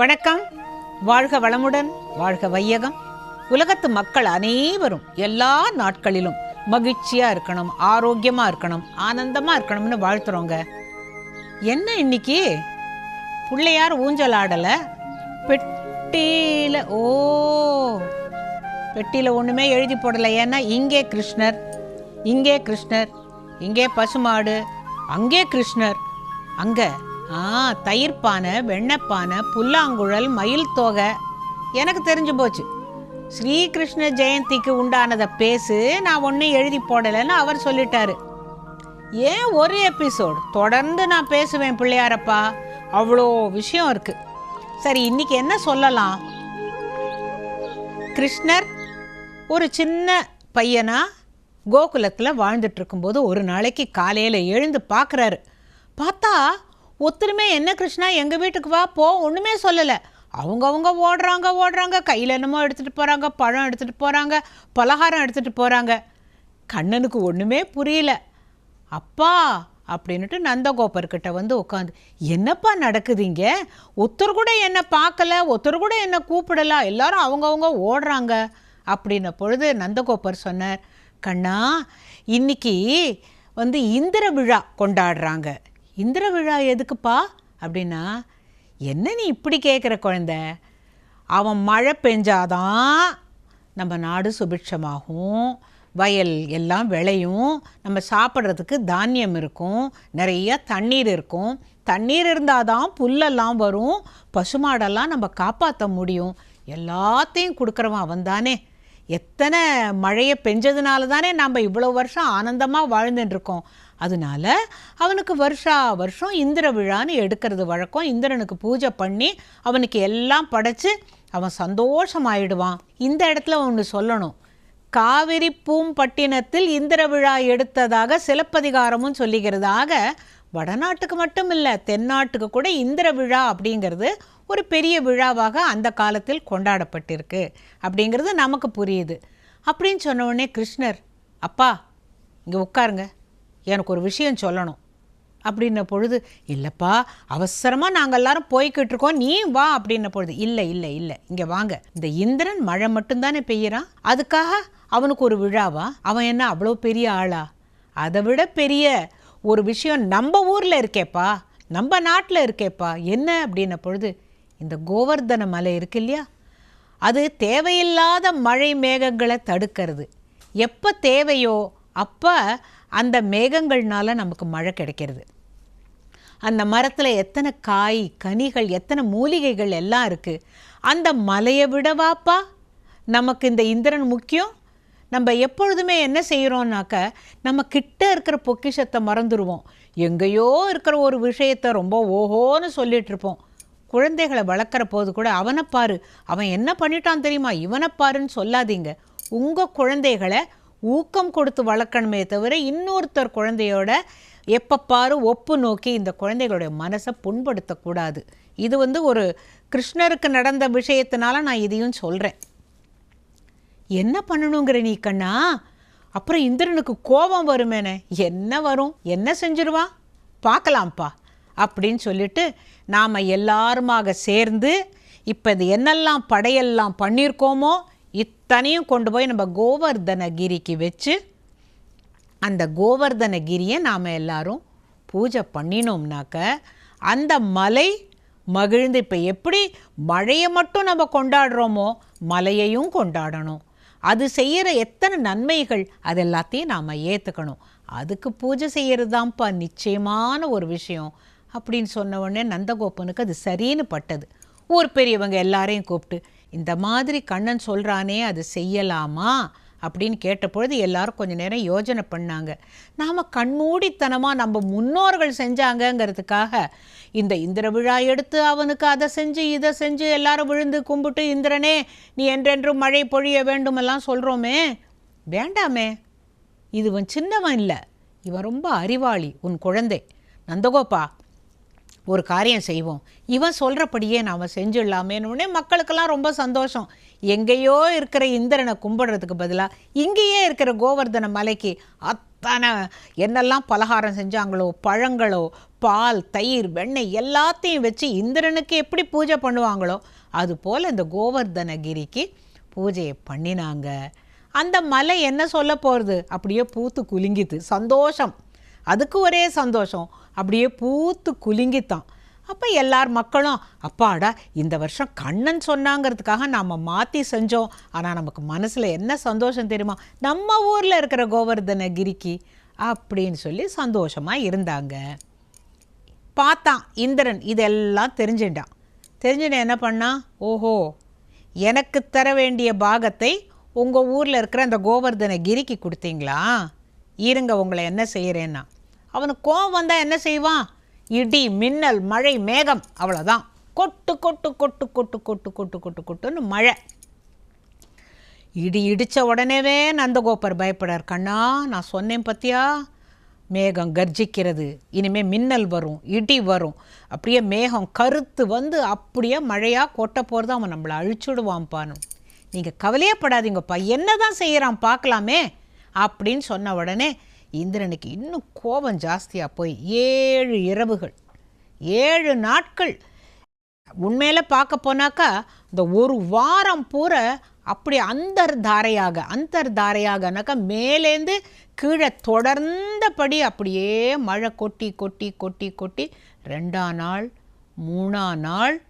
வணக்கம். வாழ்க வளமுடன் வாழ்க வையகம். உலகத்து மக்கள் அனைவரும் எல்லா நாட்களிலும் மகிழ்ச்சியா இருக்கணும் ஆரோக்கியமா இருக்கணும் ஆனந்தமா இருக்கணும்னு வாழ்த்துறோங்க. என்ன இன்னைக்கு? பிள்ளையார் ஊஞ்சல் ஆடலை? பெட்டியில் ஓ பெட்டியில் ஒன்றுமே எழுதி போடலை. ஏன்னா இங்கே கிருஷ்ணர் இங்கே கிருஷ்ணர் இங்கே பசுமாடு அங்கே கிருஷ்ணர் அங்கே ஆ தயிர்பானை வெண்ணப்பானை புல்லாங்குழல் மயில் தோகை. எனக்கு தெரிஞ்சு போச்சு. ஸ்ரீகிருஷ்ண ஜெயந்திக்கு உண்டானதை பேசு நான் ஒன்றும் எழுதி போடலைன்னு அவர் சொல்லிட்டாரு. ஏன் ஒரு எபிசோடு தொடர்ந்து நான் பேசுவேன் பிள்ளையாரப்பா. அவ்வளோ விஷயம் இருக்கு. சரி இன்னைக்கு என்ன சொல்லலாம்? கிருஷ்ணர் ஒரு சின்ன பையனா கோகுலத்தில் வாழ்ந்துட்டு இருக்கும்போது ஒரு நாளைக்கு காலையில் எழுந்து பார்க்குறாரு. பார்த்தா ஒத்துருமே என்ன கிருஷ்ணா எங்கள் வீட்டுக்கு வா போ ஒன்றுமே சொல்லலை. அவங்கவுங்க ஓடுறாங்க ஓடுறாங்க கையில் என்னமோ எடுத்துகிட்டு போகிறாங்க பழம் எடுத்துகிட்டு போகிறாங்க பலகாரம் எடுத்துகிட்டு போகிறாங்க கண்ணனுக்கு ஒன்றுமே புரியல. அப்பா அப்படின்ட்டு நந்தகோபர்கிட்ட வந்து உட்காந்து என்னப்பா நடக்குதுங்க ஒருத்தர் கூட என்னை பார்க்கல ஒருத்தர் கூட என்னை கூப்பிடலாம் எல்லாரும் அவங்கவுங்க ஓடுறாங்க. அப்படின்ன பொழுது நந்தகோபர் சொன்னார் கண்ணா இன்னைக்கு வந்து இந்திர விழா கொண்டாடுறாங்க. இந்திர விழா எதுக்குப்பா? அப்படின்னா என்ன நீ இப்படி கேட்குற குழந்த? அவன் மழை பெஞ்சாதான் நம்ம நாடு சுபிட்சமாகும். வயல் எல்லாம் விளையும். நம்ம சாப்பிட்றதுக்கு தானியம் இருக்கும். நிறைய தண்ணீர் இருக்கும். தண்ணீர் இருந்தால் தான் புல்லெல்லாம் வரும். பசுமாடெல்லாம் நம்ம காப்பாற்ற முடியும். எல்லாத்தையும் கொடுக்குறவன் அவன் தானே எத்தனை மழையை பெஞ்சதுனால தானே நம்ம இவ்வளோ வருஷம் ஆனந்தமாக வாழ்ந்துட்டுருக்கோம் அதனால அவனுக்கு வருஷா வருஷம் இந்திர விழான்னு எடுக்கிறது வழக்கம். இந்திரனுக்கு பூஜை பண்ணி அவனுக்கு எல்லாம் படைச்சு அவன் சந்தோஷமாயிடுவான். இந்த இடத்துல ஒன்று சொல்லணும். காவிரி பூம்பட்டினத்தில் இந்திர விழா எடுத்ததாக சிலப்பதிகாரமும் சொல்லுகிறதாக வடநாட்டுக்கு மட்டும் இல்லை தென்னாட்டுக்கு கூட இந்திர விழா அப்படிங்கிறது ஒரு பெரிய விழாவாக அந்த காலத்தில் கொண்டாடப்பட்டிருக்கு. அப்படிங்கிறது நமக்கு புரியுது. அப்படின்னு சொன்ன உடனே கிருஷ்ணர் அப்பா இங்கே உட்காருங்க. எனக்கு ஒரு விஷயம் சொல்லணும். அப்படின்ன பொழுது இல்லைப்பா அவசரமாக நாங்கள் எல்லாரும் போய்கிட்டு இருக்கோம். நீ வா அப்படின்ன பொழுது இல்லை இல்லை இல்லை. இங்கே வாங்க. இந்த இந்திரன் மழை மட்டும்தானே பெய்யறான்? அதுக்காக அவனுக்கு ஒரு விழாவா? அவன் என்ன அவ்வளோ பெரிய ஆளா? அதை விட பெரிய ஒரு விஷயம் நம்ம ஊரில் இருக்கேப்பா. நம்ம நாட்டில் இருக்கேப்பா. என்ன? அப்படின்ன பொழுது இந்த கோவர்தன மலை இருக்கு இல்லையா? அது தேவையில்லாத மழை மேகங்களை தடுக்கிறது. எப்போ தேவையோ அப்போ அந்த மேகங்கள்னால நமக்கு மழை கிடைக்கிறது. அந்த மரத்தில் எத்தனை காய் கனிகள் எத்தனை மூலிகைகள் எல்லாம் இருக்குது அந்த மலையை விடவாப்பா? நமக்கு இந்த இந்திரன் முக்கியம். நம்ம எப்பொழுதுமே என்ன செய்கிறோம்னாக்க நம்ம கிட்ட இருக்கிற பொக்கிஷத்தை மறந்துடுவோம் எங்கேயோ இருக்கிற ஒரு விஷயத்தை ரொம்ப ஓஹோன்னு சொல்லிகிட்டு இருப்போம். குழந்தைகளை வளர்க்குற போது கூட அவனை பாரு அவன் என்ன பண்ணிட்டான் தெரியுமா? இவனை பாருன்னு சொல்லாதீங்க. உங்கள் குழந்தைகளை ஊக்கம் கொடுத்து வளர்க்கணுமே தவிர இன்னொருத்தர் குழந்தையோட எப்போ ஒப்பு நோக்கி இந்த குழந்தைகளுடைய மனசை புண்படுத்தக்கூடாது. இது வந்து ஒரு கிருஷ்ணருக்கு நடந்த விஷயத்தினால நான் இதையும் சொல்கிறேன் என்ன பண்ணணுங்கிற நீ கண்ணா? அப்புறம் இந்திரனுக்கு கோபம் வருமேனே? என்ன வரும்? என்ன செஞ்சிருவான் பார்க்கலாம்ப்பா அப்படின்னு சொல்லிட்டு நாம் எல்லாருமாக சேர்ந்து இப்போ இது என்னெல்லாம் படையெல்லாம் பண்ணியிருக்கோமோ இத்தனையும் கொண்டு போய் நம்ம கோவர்தனகிரிக்கு வச்சு அந்த கோவர்தனகிரியை நாம் எல்லாரும் பூஜை பண்ணினோம்னாக்க அந்த மலை மகிழ்ந்து இப்போ எப்படி மழையை மட்டும் நம்ம கொண்டாடுறோமோ மலையையும் கொண்டாடணும். அது செய்கிற எத்தனை நன்மைகள் அது எல்லாத்தையும் நாம் ஏற்றுக்கணும் அதுக்கு பூஜை செய்கிறது தான்ப்பா நிச்சயமான ஒரு விஷயம். அப்படின்னு சொன்ன உடனே நந்தகோபனுக்கு அது சரின்னு பட்டது. ஊர் பெரியவங்க எல்லாரையும் கூப்பிட்டு இந்த மாதிரி கண்ணன் சொல்கிறானே அது செய்யலாமா? அப்படின்னு கேட்டபொழுது எல்லாரும் கொஞ்ச நேரம் யோஜனை பண்ணாங்க. நாம் கண்மூடித்தனமாக நம்ம முன்னோர்கள் செஞ்சாங்கங்கிறதுக்காக இந்த இந்திர விழா எடுத்து அவனுக்கு அதை செஞ்சு இதை செஞ்சு எல்லாரும் விழுந்து கும்பிட்டு இந்திரனே நீ என்றென்றும் மழை பொழிய வேண்டுமெல்லாம் சொல்கிறோமே வேண்டாமே. இதுவன் சின்னவன் இல்லை. இவன் ரொம்ப அறிவாளி உன் குழந்தை. நந்தகோபா ஒரு காரியம் செய்வோம். இவன் சொல்கிறபடியே நாம் செஞ்சிடலாமேனு மக்களுக்கெல்லாம் ரொம்ப சந்தோஷம். எங்கேயோ இருக்கிற இந்திரனை கும்பிடுறதுக்கு பதிலாக இங்கேயே இருக்கிற கோவர்தன மலைக்கு அத்தனை என்னெல்லாம் பலகாரம் செஞ்சாங்களோ பழங்களோ பால் தயிர் வெண்ணெய் எல்லாத்தையும் வச்சு இந்திரனுக்கு எப்படி பூஜை பண்ணுவாங்களோ அதுபோல் இந்த கோவர்தனகிரிக்கு பூஜையை பண்ணினாங்க. அந்த மலை என்ன சொல்ல போகிறது அப்படியே பூத்து குலுங்கிது. சந்தோஷம். அதுக்கு ஒரே சந்தோஷம். அப்படியே பூத்து குலுங்கித்தான். அப்போ எல்லார் மக்களும் அப்பாடா இந்த வருஷம் கண்ணன் சொன்னாங்கிறதுக்காக நாம் மாற்றி செஞ்சோம். ஆனால் நமக்கு மனசில் என்ன சந்தோஷம் தெரியுமா? நம்ம ஊரில் இருக்கிற கோவர்தனகிரிக்கு அப்படின்னு சொல்லி சந்தோஷமாக இருந்தாங்க. பார்த்தான் இந்திரன் இதெல்லாம் தெரிஞ்சுட்டான். தெரிஞ்சுட்டு என்ன பண்ணான் ஓஹோ எனக்கு தர வேண்டிய பாகத்தை உங்கள் ஊரில் இருக்கிற அந்த கோவர்தனகிரிக்கு கொடுத்தீங்களா? இருங்க உங்களை என்ன செய்கிறேன்னா அவனுக்கு கோவம் வந்தால் என்ன செய்வான்? இடி மின்னல் மழை மேகம் அவ்வளோதான் கொட்டு கொட்டு கொட்டு கொட்டு கொட்டு கொட்டு கொட்டு கொட்டுன்னு மழை. இடி இடித்த உடனேவே நந்தகோபர் பயப்படுறார். கண்ணா நான் சொன்னேன் பத்தியா? மேகம் கர்ஜிக்கிறது. இனிமேல் மின்னல் வரும் இடி வரும். அப்படியே மேகம் கருத்து வந்து அப்படியே மழையாக கொட்ட போகிறது அவன் நம்மளை அழிச்சுடுவான்ப்பான்னு நீங்கள் கவலையப்படாதீங்கப்பா என்ன தான் செய்கிறான் பார்க்கலாமே? அப்படின்னு சொன்ன உடனே இந்திரனுக்கு இன்னும் கோபம் ஜாஸ்தியாக போய் ஏழு இரவுகள் ஏழு நாட்கள். உண்மையில பார்க்க போனாக்கா இந்த ஒரு வாரம் பூரா அப்படி அந்தர்தாரையாக அந்தர்தாரையாகனாக்கா மேலேந்து கீழே தொடர்ந்தபடி அப்படியே மழை கொட்டி கொட்டி கொட்டி கொட்டி ரெண்டாம் நாள் மூணாம் நாள்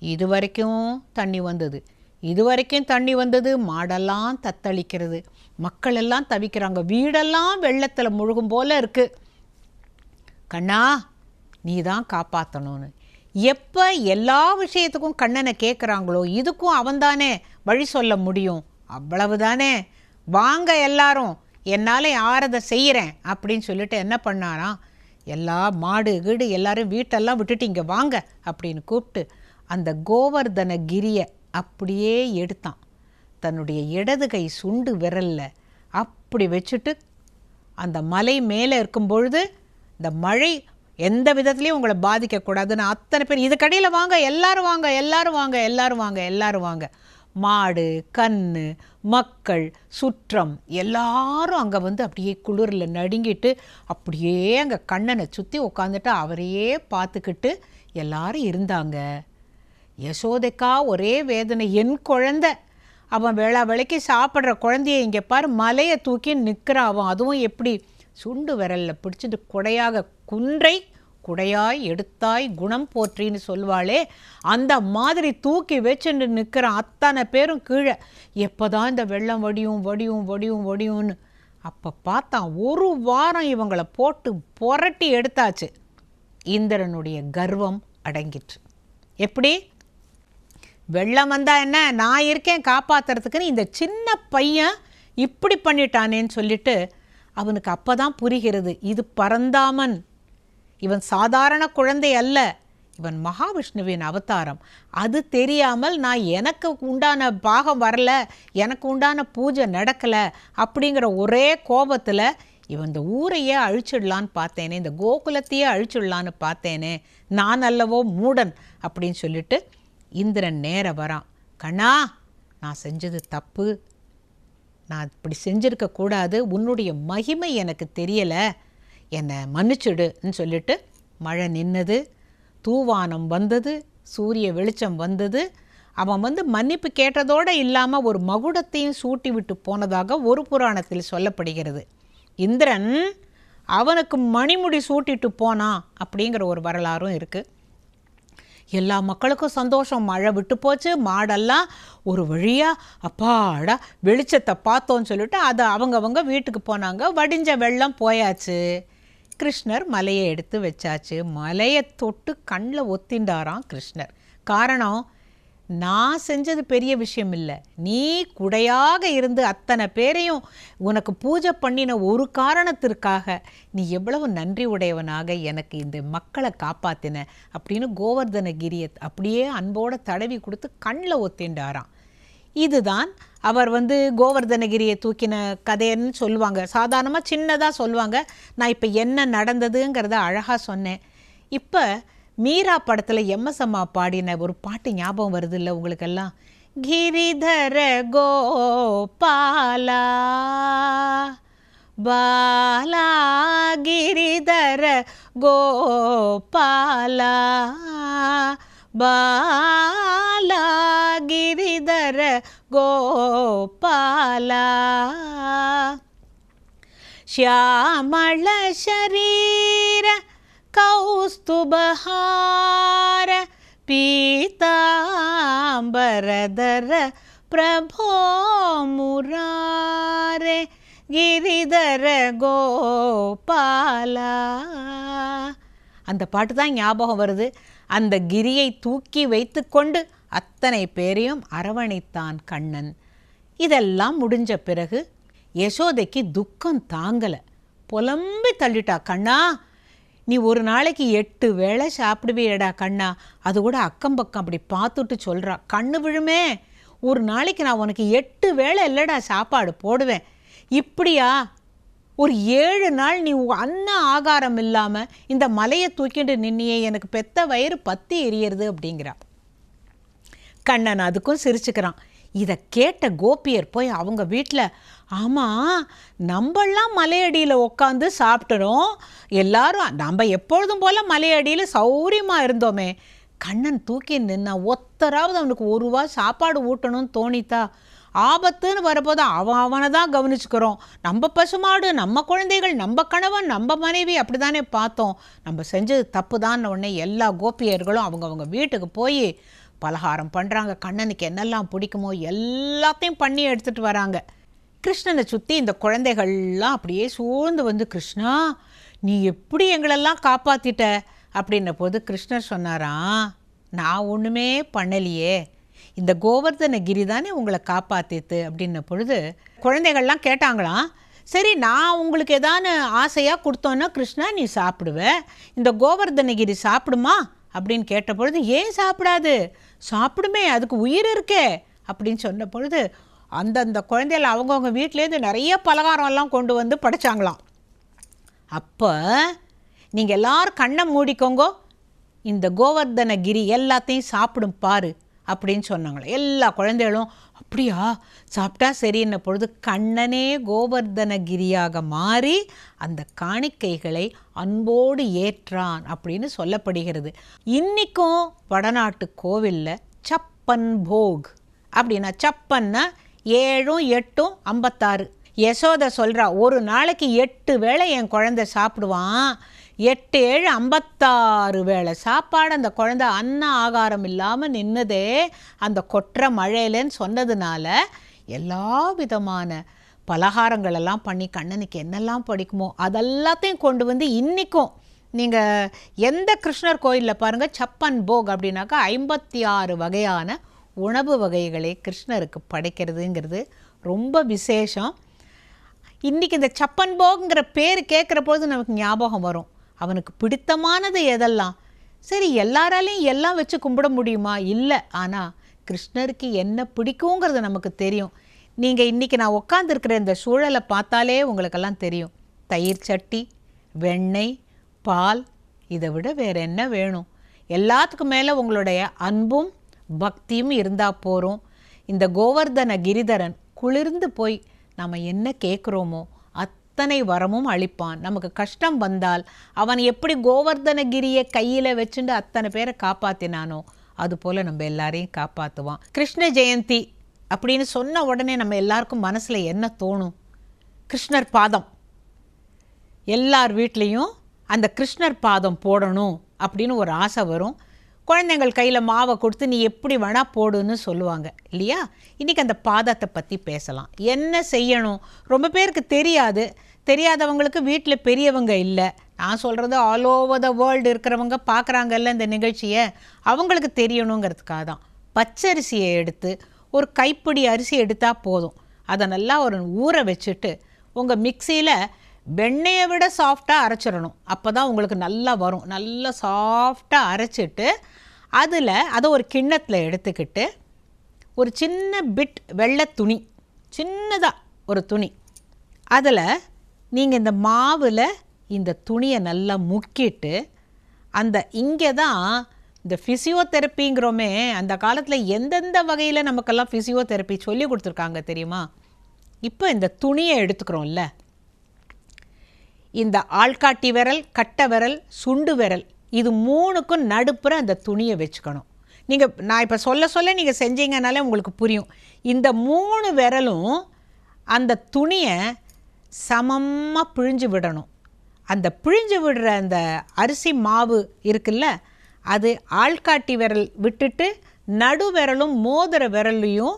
இது வரைக்கும் தண்ணி வந்தது. இது வரைக்கும் தண்ணி வந்தது மாடெல்லாம் தத்தளிக்கிறது. மக்கள் எல்லாம் தவிக்கிறாங்க. வீடெல்லாம் வெள்ளத்தில் முழுகும் போல இருக்குது கண்ணா நீ தான் காப்பாற்றணும்னு எப்போ எல்லா விஷயத்துக்கும் கண்ணனை கேட்குறாங்களோ இதுக்கும் அவன்தானே வழி சொல்ல முடியும். அவ்வளவுதானே. வாங்க எல்லாரும் என்னால் யாரதை செய்கிறேன் அப்படின்னு சொல்லிட்டு என்ன பண்ணாராம்? எல்லா மாடு கீடு எல்லாரும் வீட்டெல்லாம் விட்டுட்டு இங்கே வாங்க அப்படின்னு கூப்பிட்டு அந்த கோவர்தன கிரியை அப்படியே எடுத்தான். தன்னுடைய இடது கை சுண்டு விரல்ல அப்படி வச்சுட்டு அந்த மலை மேலே இருக்கும் பொழுது இந்த மழை எந்த விதத்துலேயும் உங்களை பாதிக்கக்கூடாதுன்னு அத்தனை பேர் இது கடையில் வாங்க எல்லாரும் வாங்க எல்லாரும் வாங்க எல்லாரும் வாங்க எல்லாரும் வாங்க. மாடு கன்று மக்கள் சுற்றம் எல்லாரும் அங்கே வந்து அப்படியே குளிரில் நடுங்கிட்டு அப்படியே அங்கே கண்ணனை சுற்றி உட்காந்துட்டு அவரையே பார்த்துக்கிட்டு எல்லாரும் இருந்தாங்க. யசோதைக்கா ஒரே வேதனை என் குழந்தை. அவன் வேளா வேலைக்கு சாப்பிட்ற குழந்தைய இங்கே பார் மலையை தூக்கி நிற்கிறான் அவன். அதுவும் எப்படி? சுண்டு விரலில் பிடிச்சிட்டு குடையாக குன்றை குடையாய் எடுத்தாய் குணம் போற்றின்னு சொல்வாளே. அந்த மாதிரி தூக்கி வச்சுட்டு நிற்கிறான் அத்தனை பேரும் கீழே எப்போ தான் இந்த வெள்ளம் வடியும் வடியும் வடியும் வடியும்னு. அப்போ பார்த்தான் ஒரு வாரம் இவங்களை போட்டு புரட்டி எடுத்தாச்சு. இந்திரனுடைய கர்வம் அடங்கிற்று. எப்படி? வெள்ளம் வந்தால் என்ன? நான் இருக்கேன் காப்பாத்துறதுக்குன்னு இந்த சின்ன பையன் இப்படி பண்ணிட்டானேன்னு சொல்லிட்டு அவனுக்கு அப்போ தான் புரிகிறது. இது பரந்தாமன். இவன் சாதாரண குழந்தை அல்ல. இவன் மகாவிஷ்ணுவின் அவதாரம். அது தெரியாமல் நான் எனக்கு உண்டான பாகம் வரல எனக்கு உண்டான பூஜை நடக்கலை அப்படிங்கிற ஒரே கோபத்தில் இவன் இந்த ஊரையே அழிச்சிடலான்னு பார்த்தேனே இந்த கோகுலத்தையே அழிச்சிடலான்னு பார்த்தேனே நான் அல்லவோ மூடன் அப்படின்னு சொல்லிட்டு இந்திரன் நேர வரான். கண்ணா நான் செஞ்சது தப்பு. நான் இப்படி செஞ்சிருக்க கூடாது. உன்னுடைய மகிமை எனக்கு தெரியலை. என்னை மன்னிச்சுடுன்னு சொல்லிட்டு மழை நின்னது. தூவானம் வந்தது. சூரிய வெளிச்சம் வந்தது. அவன் வந்து மன்னிப்பு கேட்டதோடு இல்லாமல் ஒரு மகுடத்தையும் சூட்டி விட்டு போனதாக ஒரு புராணத்தில் சொல்லப்படுகிறது. இந்திரன் அவனுக்கு மணிமுடி சூட்டிட்டு போனான் அப்படிங்கிற ஒரு வரலாறும் இருக்குது எல்லா மக்களுக்கும் சந்தோஷம். மழை விட்டு போச்சு மாடெல்லாம் ஒரு வழியாக அப்பாடா வெளிச்சத்தை பார்த்தோன்னு சொல்லிட்டு அதை அவங்கவங்க வீட்டுக்கு போனாங்க. வடிஞ்ச வெள்ளம் போயாச்சு. கிருஷ்ணர் மலையை எடுத்து வச்சாச்சு. மலையை தொட்டு கண்ணில் ஒத்திண்டாராம் கிருஷ்ணர். காரணம் நான் செஞ்சது பெரிய விஷயம் இல்லை. நீ குடையாக இருந்து அத்தனை பேரையும் உனக்கு பூஜை பண்ணின ஒரு காரணத்திற்காக நீ எவ்வளவு நன்றி உடையவனாக எனக்கு இந்த மக்களை காப்பாத்தின அப்படின்னு கோவர்தனகிரியை அப்படியே அன்போடு தடவி கொடுத்து கண்ணில் ஒத்திண்டாராம் இதுதான் அவர் வந்து கோவர்தனகிரியை தூக்கின கதைன்னு சொல்லுவாங்க. சாதாரணமாக சின்னதாக சொல்லுவாங்க. நான் இப்போ என்ன நடந்ததுங்கிறத அழகாக சொன்னேன். இப்போ மீரா படத்தில் எம்எஸ் அம்மா பாடின ஒரு பாட்டு ஞாபகம் வருது இல்லை உங்களுக்கெல்லாம்? கிரிதர கோபாலா பாலா கிரிதர கோபாலா பாலா கிரிதர கோபாலா. ಶ್ಯಾಮಳ ಶರೀರ कौस्तुभहार पीताम्बरधर प्रभो मुरारे गिरिधर கோபாலா அந்த பாட்டு தான் ஞாபகம் வருது அந்த கிரியை தூக்கி வைத்துக்கொண்டு அத்தனை பேரையும் அரவணைத்தான் கண்ணன் இதெல்லாம் முடிஞ்ச பிறகு யசோதைக்கு துக்கம் தாங்கலை புலம்பி தள்ளிட்டா கண்ணா நீ ஒரு நாளைக்கு எட்டு வேளை சாப்பிடுவியடா கண்ணா. அது கூட அக்கம் பக்கம் அப்படி பார்த்துட்டு சொல்கிறா கண்ணு விழுமே. ஒரு நாளைக்கு நான் உனக்கு எட்டு வேளை இல்லைடா சாப்பாடு போடுவேன். இப்படியா? ஒரு ஏழு நாள் நீ அன்ன ஆகாரம் இல்லாமல் இந்த மலையை தூக்கிட்டு நின்னியே எனக்கு பெத்த வயிறு பத்தி எரியறது அப்படிங்கிறா. கண்ணன் அதுக்கும் சிரிச்சுக்கிறான். இதை கேட்ட கோபியர் போய் அவங்க வீட்டில் ஆமாம் நம்மெல்லாம் மலையடியில் உட்காந்து சாப்பிட்டுறோம். எல்லாரும் நம்ம எப்பொழுதும் போல் மலையடியில் சௌரியமாக இருந்தோமே. கண்ணன் தூக்கி நின்னா ஒத்தராவது அவனுக்கு ஒரு ரூபா சாப்பாடு ஊட்டணும்னு தோணித்தா ஆபத்துன்னு வரப்போது அவன் அவனை தான் கவனிச்சுக்கிறோம். நம்ம பசுமாடு நம்ம குழந்தைகள் நம்ம கணவன் நம்ம மனைவி அப்படி தானே பார்த்தோம். நம்ம செஞ்சது தப்பு தான் உடனே எல்லா கோபியர்களும் அவங்கவுங்க வீட்டுக்கு போய் பலகாரம் பண்ணுறாங்க கண்ணனுக்கு என்னெல்லாம் பிடிக்குமோ எல்லாத்தையும் பண்ணி எடுத்துகிட்டு வராங்க. கிருஷ்ணனை சுற்றி இந்த குழந்தைகள்லாம் அப்படியே சூழ்ந்து வந்து கிருஷ்ணா நீ எப்படி எங்களெல்லாம் காப்பாற்றிட்ட அப்படின்ன போது கிருஷ்ணர் சொன்னாராம் நான் ஒன்றுமே பண்ணலையே. இந்த கோவர்தனகிரி தானே உங்களை காப்பாத்தித்து? அப்படின்ன பொழுது குழந்தைகள்லாம் கேட்டாங்களாம் சரி நான் உங்களுக்கு ஏதான ஆசையாக கொடுத்தோன்னா கிருஷ்ணா நீ சாப்பிடுவ. இந்த கோவர்தனகிரி சாப்பிடுமா? அப்படின்னு கேட்ட பொழுது ஏன் சாப்பிடாது? சாப்பிடுமே அதுக்கு உயிர் இருக்கே அப்படின்னு சொன்ன பொழுது அந்தந்த குழந்தைகள் அவங்கவுங்க வீட்டிலேருந்து நிறைய பலகாரம் எல்லாம் கொண்டு வந்து படைச்சாங்களாம். அப்போ நீங்கள் எல்லாரும் கண்ணை மூடிக்கோங்கோ இந்த கோவர்தனகிரி எல்லாத்தையும் சாப்பிடும் பாரு. அப்படின்னு சொன்னாங்களே. எல்லா குழந்தைகளும் அப்படியா? சாப்பிட்டா சரின்ன பொழுது கண்ணனே கோவர்தனகிரியாக மாறி அந்த காணிக்கைகளை அன்போடு ஏற்றான் அப்படின்னு சொல்லப்படுகிறது. இன்றைக்கும் வடநாட்டு கோவிலில் சப்பன் போக் அப்படின்னா சப்பன்னா ஏழும் எட்டும் ஐம்பத்தாறு. யசோதை சொல்கிறா ஒரு நாளைக்கு எட்டு வேளை என் குழந்தை சாப்பிடுவான். எட்டு ஏழு ஐம்பத்தாறு வேளை. சாப்பாடு அந்த குழந்த அன்ன ஆகாரம் இல்லாமல் நின்னதே அந்த கொற்ற மழையிலன்னு சொன்னதுனால எல்லா விதமான பலகாரங்களெல்லாம் பண்ணி கண்ணனுக்கு என்னெல்லாம் படிக்குமோ அதெல்லாத்தையும் கொண்டு வந்து இன்றைக்கும் நீங்கள் எந்த கிருஷ்ணர் கோயிலில் பாருங்கள் சப்பன் போக் அப்படின்னாக்கா ஐம்பத்தி ஆறு வகையான உணவு வகைகளை கிருஷ்ணருக்கு படைக்கிறதுங்கிறது ரொம்ப விசேஷம். இன்றைக்கி இந்த சப்பன் போகுங்கிற பேர் கேட்குற பொழுது நமக்கு ஞாபகம் வரும். அவனுக்கு பிடித்தமானது எதெல்லாம்? சரி எல்லாராலையும் எல்லாம் வச்சு கும்பிட முடியுமா? இல்லை. ஆனால் கிருஷ்ணருக்கு என்ன பிடிக்குங்கிறது நமக்கு தெரியும். நீங்கள் இன்றைக்கி நான் உட்காந்துருக்கிற இந்த சூழலை பார்த்தாலே உங்களுக்கெல்லாம் தெரியும். தயிர் சட்டி வெண்ணெய் பால் இதை விட வேறு என்ன வேணும்? எல்லாத்துக்கும் மேலே உங்களுடைய அன்பும் பக்தியும் இருந்தால் போகிறோம் இந்த கோவர்தன கிரிதரன் குளிர்ந்து போய் நாம் என்ன கேட்குறோமோ அத்தனை வரமும் அளிப்பான். நமக்கு கஷ்டம் வந்தால் அவன் எப்படி கோவர்தனகிரியை கையில் வச்சுட்டு அத்தனை பேரை காப்பாற்றினானோ அதுபோல் நம்ம எல்லாரையும் காப்பாற்றுவான் கிருஷ்ண ஜெயந்தி அப்படின்னு சொன்ன உடனே நம்ம எல்லாருக்கும் மனசில் என்ன தோணும்? கிருஷ்ணர் பாதம். எல்லார் வீட்லேயும் அந்த கிருஷ்ணர் பாதம் போடணும் அப்படின்னு ஒரு ஆசை வரும். குழந்தைங்கள் கையில் மாவை கொடுத்து நீ எப்படி வேணா போடுன்னு சொல்லுவாங்க இல்லையா? இன்றைக்கி அந்த பாதத்தை பற்றி பேசலாம். என்ன செய்யணும்? ரொம்ப பேருக்கு தெரியாது. தெரியாதவங்களுக்கு வீட்டில் பெரியவங்க இல்லை. நான் சொல்கிறது ஆல் ஓவர் த வேர்ல்டு இருக்கிறவங்க பார்க்குறாங்கல்ல இந்த நிகழ்ச்சியை. அவங்களுக்கு தெரியணுங்கிறதுக்காக தான். பச்சரிசியை எடுத்து ஒரு கைப்பிடி அரிசி எடுத்தால் போதும். அதை நல்லா ஒரு ஊற வச்சுட்டு உங்கள் மிக்சியில் வெண்ணெயை விட சாஃப்டாக அரைச்சிடணும். அப்போ தான் உங்களுக்கு நல்லா வரும். நல்லா சாஃப்டாக அரைச்சிட்டு அதில் அதை ஒரு கிண்ணத்தில் எடுத்துக்கிட்டு ஒரு சின்ன பிட் வெள்ளை துணி சின்னதாக ஒரு துணி. அதில் நீங்கள் இந்த மாவில் இந்த துணியை நல்லா முக்கிட்டு அந்த இங்கே தான் இந்த ஃபிசியோதெரப்பிங்கிறோமே அந்த காலத்தில் எந்தெந்த வகையில் நமக்கெல்லாம் ஃபிசியோதெரப்பி சொல்லி கொடுத்துருக்காங்க தெரியுமா? இப்போ இந்த துணியை எடுத்துக்கிறோம்ல. இந்த ஆள்காட்டி விரல் கட்டை விரல் சுண்டு விரல் இது மூணுக்கும் நடுப்புற அந்த துணியை வச்சுக்கணும். நீங்கள் நான் இப்போ சொல்ல சொல்ல நீங்கள் செஞ்சீங்கனாலே உங்களுக்கு புரியும். இந்த மூணு விரலும் அந்த துணியை சமமாக பிழிஞ்சு விடணும். அந்த பிழிஞ்சு விடுற அந்த அரிசி மாவு இருக்குல்ல அது ஆள்காட்டி விரல் விட்டுட்டு நடு விரலும் மோதிர விரல்லையும்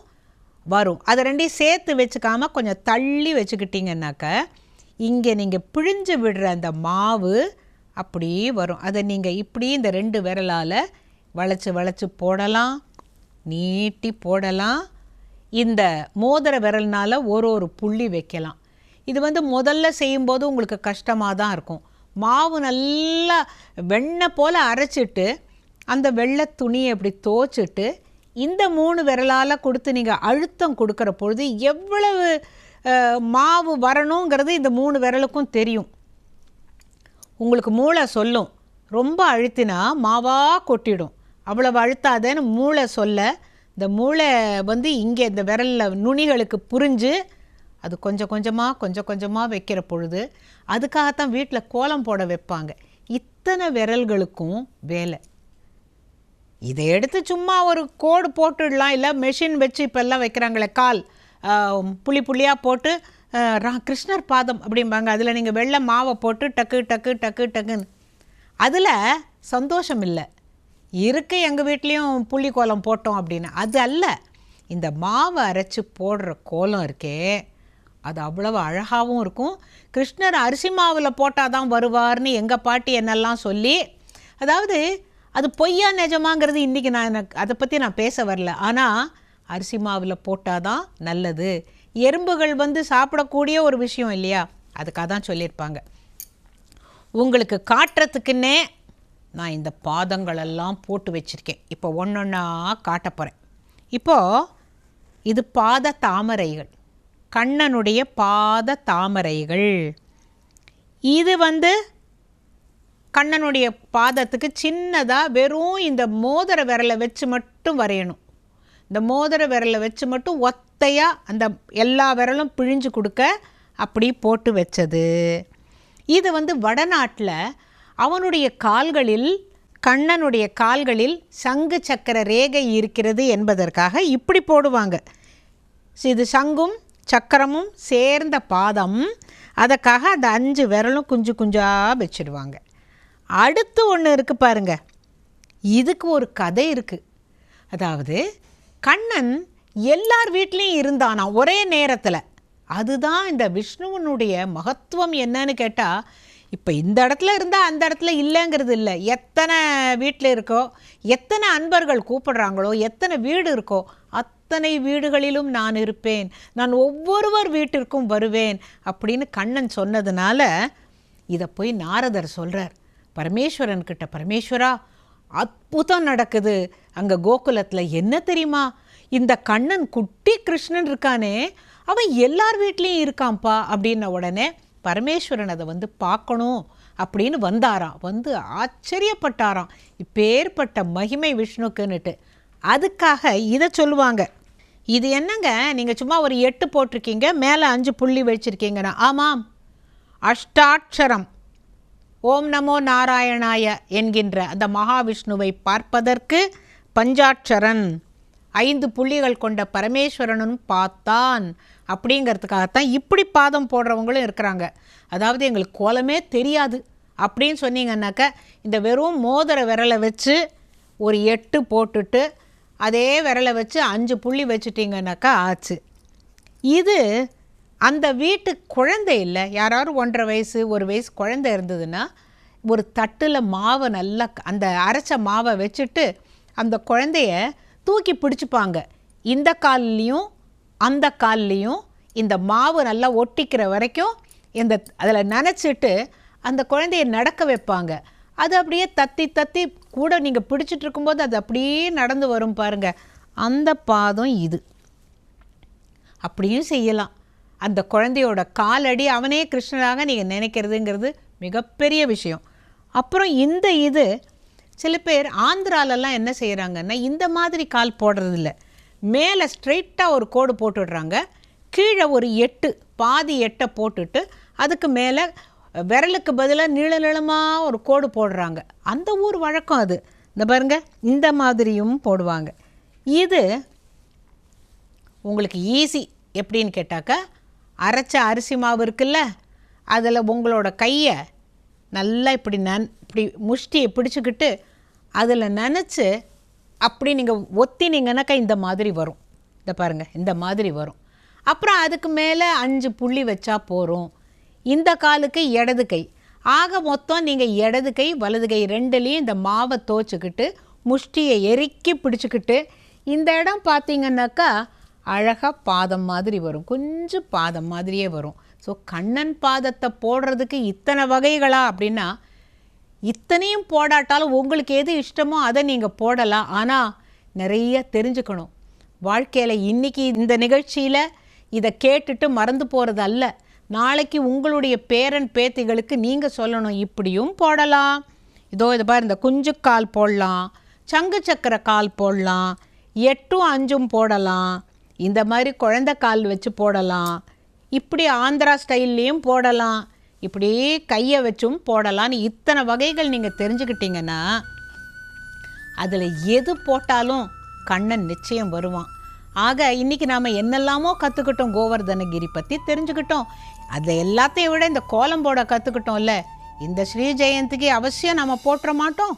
வரும். அதை ரெண்டையும் சேர்த்து வச்சுக்காம கொஞ்சம் தள்ளி வச்சுக்கிட்டிங்கனாக்க இங்கே நீங்கள் பிழிஞ்சு விடுற அந்த மாவு அப்படியே வரும். அதை நீங்கள் இப்படி இந்த ரெண்டு விரலால் வளைச்சு வளைச்சு போடலாம் நீட்டி போடலாம். இந்த மோதிர விரல்னால் ஒரு ஒரு புள்ளி வைக்கலாம். இது வந்து முதல்ல செய்யும்போது உங்களுக்கு கஷ்டமாக தான் இருக்கும். மாவு நல்லா வெண்ணெய் போல் அரைச்சிட்டு அந்த வெள்ளை துணியை இப்படி தோச்சிட்டு இந்த மூணு விரலால் கொடுத்து நீங்கள் அழுத்தம் கொடுக்குற பொழுது எவ்வளவு மாவு வரணுங்கிறது இந்த மூணு விரலுக்கும் தெரியும். உங்களுக்கு மூளை சொல்லும். ரொம்ப அழுத்தினா மாவாக கொட்டிடும். அவ்வளவு அழுத்தாதேன்னு மூளை சொல்ல இந்த மூளை வந்து இங்கே இந்த விரலில் நுனிகளுக்கு புரிஞ்சு அது கொஞ்சம் கொஞ்சமாக கொஞ்சம் கொஞ்சமாக வைக்கிற பொழுது அதுக்காகத்தான் வீட்டில் கோலம் போட வைப்பாங்க. இத்தனை விரல்களுக்கும் வேலை. இதை எடுத்து சும்மா ஒரு கோடு போட்டுடலாம். இல்லை மெஷின் வச்சு இப்போல்லாம் வைக்கிறாங்களே கால் புளி புளியாக புள்ளியாக போட்டு ரா- கிருஷ்ணர் பாதம் அப்படிம்பாங்க. அதில் நீங்கள் வெள்ளை மாவை போட்டு டக்கு டக்கு டக்கு டக்குன்னு. அதில் சந்தோஷம் இல்லை. இருக்கு எங்கள் வீட்லேயும் புள்ளி கோலம் போட்டோம் அப்படின்னு. அது அல்ல. இந்த மாவை அரைச்சி போடுற கோலம் இருக்கே அது அவ்வளவு அழகாகவும் இருக்கும். கிருஷ்ணர் அரிசி மாவில் போட்டால் தான் வருவார்னு எங்கள் பாட்டி என்னெல்லாம் சொல்லி அதாவது அது பொய்யா நிஜமாங்கிறது இன்றைக்கி நான் எனக்கு அதை பற்றி நான் பேச வரல. ஆனால் அரிசி மாவில் போட்டால் தான் நல்லது. எறும்புகள் வந்து சாப்பிடக்கூடிய ஒரு விஷயம் இல்லையா? அதுக்காக தான் சொல்லியிருப்பாங்க. உங்களுக்கு காட்டுறதுக்குன்னே நான் இந்த பாதங்களெல்லாம் போட்டு வச்சுருக்கேன். இப்போ ஒன்றொன்னா காட்ட போகிறேன் இப்போது இது பாத தாமரைகள். கண்ணனுடைய பாத தாமரைகள். இது வந்து கண்ணனுடைய பாதத்துக்கு சின்னதாக வெறும் இந்த மோதிர விரலை வச்சு மட்டும் வரையணும். இந்த மோதிர விரலை வச்சு மட்டும் ஒத்தையாக அந்த எல்லா விரலும் பிழிஞ்சு கொடுக்க அப்படி போட்டு வச்சது. இது வந்து வடநாட்டில் அவனுடைய கால்களில் கண்ணனுடைய கால்களில் சங்கு சக்கர ரேகை இருக்கிறது என்பதற்காக இப்படி போடுவாங்க. இது சங்கும் சக்கரமும் சேர்ந்த பாதம். அதுக்காக அந்த அஞ்சு விரலும் குஞ்சு குஞ்சாக வச்சுடுவாங்க அடுத்து ஒன்று இருக்குது பாருங்க. இதுக்கு ஒரு கதை இருக்குது அதாவது கண்ணன் எல்லார் வீட்லேயும் இருந்தானா ஒரே நேரத்தில்? அதுதான் இந்த விஷ்ணுவனுடைய மகத்துவம் என்னன்னு கேட்டால் இப்போ இந்த இடத்துல இருந்தால் அந்த இடத்துல இல்லைங்கிறது இல்லை. எத்தனை வீட்டில் இருக்கோ எத்தனை அன்பர்கள் கூப்பிடுறாங்களோ எத்தனை வீடு இருக்கோ அத் அத்தனை வீடுகளிலும் நான் இருப்பேன். நான் ஒவ்வொருவர் வீட்டிற்கும் வருவேன் அப்படின்னு கண்ணன் சொன்னதுனால இதை போய் நாரதர் சொல்கிறார் பரமேஸ்வரன் கிட்ட பரமேஸ்வரா அற்புதம் நடக்குது. அங்கே கோகுலத்தில் என்ன தெரியுமா? இந்த கண்ணன் குட்டி கிருஷ்ணன் இருக்கானே அவன் எல்லார் வீட்லேயும் இருக்கான்ப்பா அப்படின்ன உடனே பரமேஸ்வரன் அதை வந்து பார்க்கணும் அப்படின்னு வந்தாராம். வந்து ஆச்சரியப்பட்டாராம். இப்பேற்பட்ட மகிமை விஷ்ணுக்குன்னுட்டு. அதுக்காக இதை சொல்லுவாங்க. இது என்னங்க? நீங்கள் சும்மா ஒரு எட்டு போட்டிருக்கீங்க மேலே அஞ்சு புள்ளி வச்சிருக்கீங்கன்னா ஆமாம். அஷ்டாட்சரம். ஓம் நமோ நாராயணாய என்கின்ற அந்த மகாவிஷ்ணுவை பார்ப்பதற்கு பஞ்சாட்சரன். ஐந்து புள்ளிகள் கொண்ட பரமேஸ்வரனும் பார்த்தான். அப்படிங்கிறதுக்காகத்தான் இப்படி பாதம் போடுறவங்களும் இருக்கிறாங்க. அதாவது எங்களுக்கு கோலமே தெரியாது. அப்படின்னு சொன்னீங்கன்னாக்க இந்த வெறும் மோதிர விரலை வச்சு ஒரு எட்டு போட்டுட்டு அதே விரலை வச்சு அஞ்சு புள்ளி வச்சுட்டிங்கனாக்கா ஆச்சு. இது அந்த வீட்டு குழந்தை இல்லை யாராவது ஒன்றரை வயசு ஒரு வயசு குழந்தை இருந்ததுன்னா ஒரு தட்டில் மாவை நல்லா அந்த அரைச்ச மாவை வச்சுட்டு அந்த குழந்தைய தூக்கி பிடிச்சிப்பாங்க. இந்த கால்லையும் அந்த கால்லையும் இந்த மாவு நல்லா ஒட்டிக்கிற வரைக்கும் இந்த அதில் நினச்சிட்டு அந்த குழந்தைய நடக்க வைப்பாங்க. அது அப்படியே தத்தி தத்தி கூட நீங்கள் பிடிச்சிட்டு இருக்கும்போது அது அப்படியே நடந்து வரும் பாருங்கள் அந்த பாதம் இது. அப்படியும் செய்யலாம். அந்த குழந்தையோட காலடி அவனே கிருஷ்ணராக நீங்கள் நினைக்கிறதுங்கிறது மிகப்பெரிய விஷயம். அப்புறம் இந்த இது சில பேர் ஆந்திராலெல்லாம் என்ன செய்கிறாங்கன்னா இந்த மாதிரி கால் போடுறதில்ல. மேலே ஸ்ட்ரெயிட்டாக ஒரு கோடு போட்டுடுறாங்க. கீழே ஒரு எட்டு பாதி எட்டை போட்டுட்டு அதுக்கு மேலே விரலுக்கு பதிலாக நீள நீளமாக ஒரு கோடு போடுறாங்க. அந்த ஊர் வழக்கம் அது. இந்த பாருங்க இந்த மாதிரியும் போடுவாங்க. இது உங்களுக்கு ஈஸி எப்படின்னு கேட்டாக்கா அரைச்ச அரிசி மாவு இருக்குல்ல அதில் உங்களோட கையை நல்லா இப்படி நன் இப்படி முஷ்டியை பிடிச்சிக்கிட்டு அதில் நினச்சி அப்படி நீங்கள் ஒத்தினீங்கன்னாக்கா இந்த மாதிரி வரும். இந்த பாருங்கள் இந்த மாதிரி வரும். அப்புறம் அதுக்கு மேலே அஞ்சு புள்ளி வச்சா போகிறோம் இந்த காலுக்கு இடது கை. ஆக மொத்தம் நீங்கள் இடது கை வலது கை ரெண்டுலேயும் இந்த மாவை தோச்சிக்கிட்டு முஷ்டியை எரிக்கி பிடிச்சிக்கிட்டு இந்த இடம் பார்த்தீங்கன்னாக்கா அழகாக பாதம் மாதிரி வரும். கொஞ்சம் பாதம் மாதிரியே வரும். ஸோ கண்ணன் பாதத்தை போடுறதுக்கு இத்தனை வகைகளா அப்படின்னா இத்தனையும் போடாட்டாலும் உங்களுக்கு எது இஷ்டமோ அதை நீங்கள் போடலாம். ஆனால் நிறைய தெரிஞ்சுக்கணும். வாழ்க்கையில் இன்றைக்கி இந்த நிகழ்ச்சியில் இதை கேட்டுட்டு மறந்து போகிறது அல்ல நாளைக்கு உங்களுடைய பேரன் பேத்திகளுக்கு நீங்கள் சொல்லணும் இப்படியும் போடலாம். இதோ இது பாரு இந்த குஞ்சு கால் போடலாம் சங்கு சக்கர கால் போடலாம் எட்டும் அஞ்சும் போடலாம் இந்த மாதிரி குழந்தை கால் வச்சு போடலாம். இப்படி ஆந்திரா ஸ்டைல்லையும் போடலாம் இப்படி கையை வச்சும் போடலாம்னு இத்தனை வகைகள் நீங்கள் தெரிஞ்சுக்கிட்டீங்கன்னா அதில் எது போட்டாலும் கண்ணன் நிச்சயம் வருவான். ஆக இன்றைக்கி நாம் என்னெல்லாமோ கற்றுக்கிட்டோம் கோவர்தனகிரி பற்றி தெரிஞ்சுக்கிட்டோம். அதை எல்லாத்தையும் விட இந்த கோலம் போட கற்றுக்கிட்டோம்ல இந்த ஸ்ரீ ஜெயந்திக்கு அவசியம் நம்ம போட்டுற மாட்டோம்.